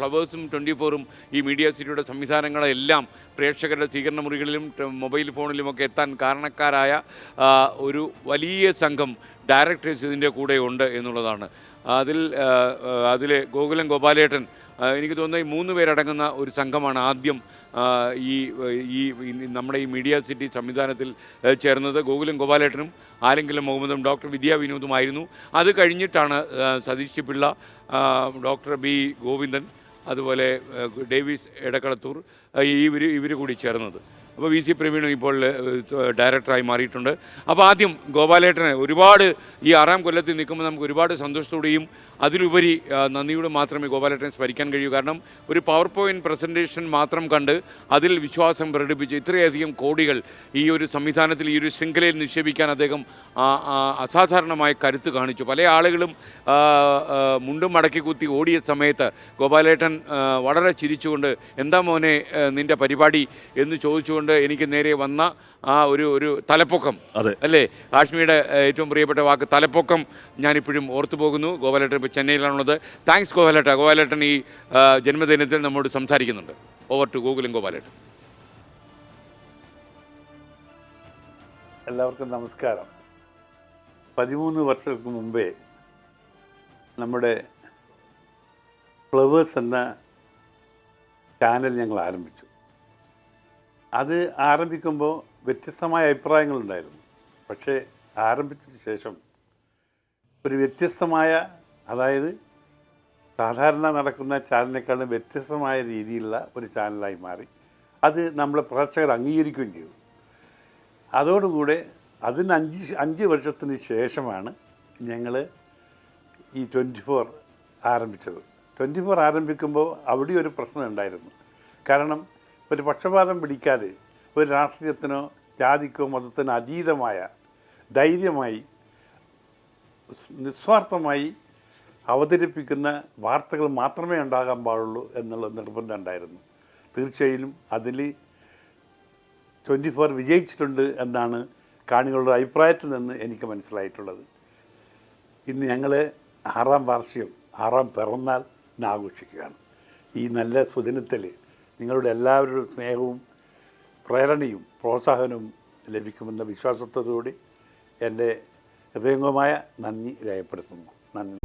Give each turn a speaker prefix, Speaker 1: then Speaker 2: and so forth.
Speaker 1: ഫ്ലവേഴ്സും twenty ഫോറും ഈ media സിറ്റിയുടെ സംവിധാനങ്ങളെല്ലാം പ്രേക്ഷകരുടെ സ്വീകരണ മുറികളിലും മൊബൈൽ ഫോണിലുമൊക്കെ എത്താൻ കാരണക്കാരായ ഒരു വലിയ സംഘം ഡയറക്ടേഴ്സ് ഇതിന്റെ കൂടെ ഉണ്ട് എന്നുള്ളതാണ്. അതിൽ അതിലെ ഗോകുലം ഗോപാലേട്ടൻ എനിക്ക് തോന്നുന്നത് ഈ മൂന്ന് പേരടങ്ങുന്ന ഒരു സംഘമാണ് ആദ്യം ഈ ഈ നമ്മുടെ ഈ മീഡിയ സിറ്റി സംവിധാനത്തിൽ ചേർന്നത് ഗോകുലം ഗോപാലേട്ടനും ആരെങ്കിലും മുഹമ്മദും ഡോക്ടർ വിദ്യാ വിനോദുമായിരുന്നു. അത് കഴിഞ്ഞിട്ടാണ് സതീഷ് പിള്ള ഡോക്ടർ ബി ഗോവിന്ദൻ അതുപോലെ ഡേവിസ് എടക്കളത്തൂർ ഇവർ ഇവർ കൂടി ചേർന്നത്. അപ്പോൾ വി സി പ്രവീണും ഇപ്പോൾ ഡയറക്ടറായി മാറിയിട്ടുണ്ട്. അപ്പോൾ ആദ്യം ഗോപാലേട്ടനെ ഒരുപാട് ഈ ആറാം കൊല്ലത്തിൽ നിൽക്കുമ്പോൾ നമുക്ക് ഒരുപാട് സന്തോഷത്തോടെയും അതിലുപരി നന്ദിയോടും മാത്രമേ ഗോപാലേട്ടനെ സ്മരിക്കാൻ കഴിയൂ. കാരണം ഒരു പവർ പോയിന്റ് പ്രസന്റേഷൻ മാത്രം കണ്ട് അതിൽ വിശ്വാസം പ്രകടിപ്പിച്ച് ഇത്രയധികം കോടികൾ ഈ ഒരു സംവിധാനത്തിൽ ഈ ഒരു ശൃംഖലയിൽ നിക്ഷേപിക്കാൻ അദ്ദേഹം അസാധാരണമായ കരുത്ത് കാണിച്ചു. പല ആളുകളും മുണ്ടും മടക്കി കുത്തി ഓടിയ സമയത്ത് ഗോപാലേട്ടൻ വളരെ ചിരിച്ചുകൊണ്ട് എന്താ മോനെ നിന്റെ പരിപാടി? എന്ന് ചോദിച്ചുകൊണ്ട് എനിക്ക് നേരെ വന്ന ആ ഒരു ഒരു തലപ്പൊക്കം.
Speaker 2: അതെ.
Speaker 1: അല്ലേ? കാശ്മീരുടെ ഏറ്റവും പ്രിയപ്പെട്ട വാക്ക് തലപ്പൊക്കം ഞാനിപ്പോഴും ഓർത്തു പോകുന്നു. ഗോപാലേട്ടൻ ഇപ്പോൾ ചെന്നൈയിലാണുള്ളത്. താങ്ക്സ് ഗോപാലേട്ട. ഗോപാലേട്ടൻ ഈ ജന്മദിനത്തിൽ നമ്മോട് സംസാരിക്കുന്നുണ്ട്. ഓവർ ടു ഗൂഗിളും ഗോപാലേട്ടൻ.
Speaker 3: എല്ലാവർക്കും നമസ്കാരം. പതിമൂന്ന് വർഷങ്ങൾക്ക് മുമ്പേ നമ്മുടെ ഫ്ലവേഴ്സ് എന്ന ചാനൽ ഞങ്ങൾ ആരംഭിച്ചു. അത് ആരംഭിക്കുമ്പോൾ വ്യത്യസ്തമായ അഭിപ്രായങ്ങളുണ്ടായിരുന്നു. പക്ഷേ ആരംഭിച്ചതിന് ശേഷം ഒരു വ്യത്യസ്തമായ അതായത് സാധാരണ നടക്കുന്ന ചാനലിനേക്കാളും വ്യത്യസ്തമായ രീതിയിലുള്ള ഒരു ചാനലായി മാറി. അത് നമ്മളെ പ്രേക്ഷകർ അംഗീകരിക്കുകയും ചെയ്തു. അതോടുകൂടെ അതിന് അഞ്ച് അഞ്ച് വർഷത്തിന് ശേഷമാണ് ഞങ്ങൾ ഈ ട്വന്റി ഫോർ ആരംഭിച്ചത്. ട്വന്റി ഫോർ ആരംഭിക്കുമ്പോൾ അവിടെ ഒരു പ്രശ്നം ഉണ്ടായിരുന്നു. കാരണം ഒരു പക്ഷപാതം പിടിക്കാതെ ഒരു രാഷ്ട്രീയത്തിനോ ജാതിക്കോ മതത്തിനോ അതീതമായ ധൈര്യമായി നിസ്വാർത്ഥമായി അവതരിപ്പിക്കുന്ന വാർത്തകൾ മാത്രമേ ഉണ്ടാകാൻ പാടുള്ളൂ എന്നുള്ള നിർബന്ധം ഉണ്ടായിരുന്നു. തീർച്ചയായും അതിൽ ട്വന്റി ഫോർ വിജയിച്ചിട്ടുണ്ട് എന്നാണ് കാണികളുടെ അഭിപ്രായത്തിൽ നിന്ന് എനിക്ക് മനസ്സിലായിട്ടുള്ളത്. ഇന്ന് ഞങ്ങൾ ആറാം വാർഷികം ആറാം പിറന്നാൾ ഇന്ന് ആഘോഷിക്കുകയാണ് ഈ നല്ല സുദിനത്തിൽ നിങ്ങളുടെ എല്ലാവരുടെ സ്നേഹവും പ്രേരണയും പ്രോത്സാഹനവും ലഭിക്കുമെന്ന വിശ്വാസത്തോടുകൂടി എന്റെ ഹൃദയംഗമായ നന്ദി രേഖപ്പെടുത്തുന്നു. നന്ദി.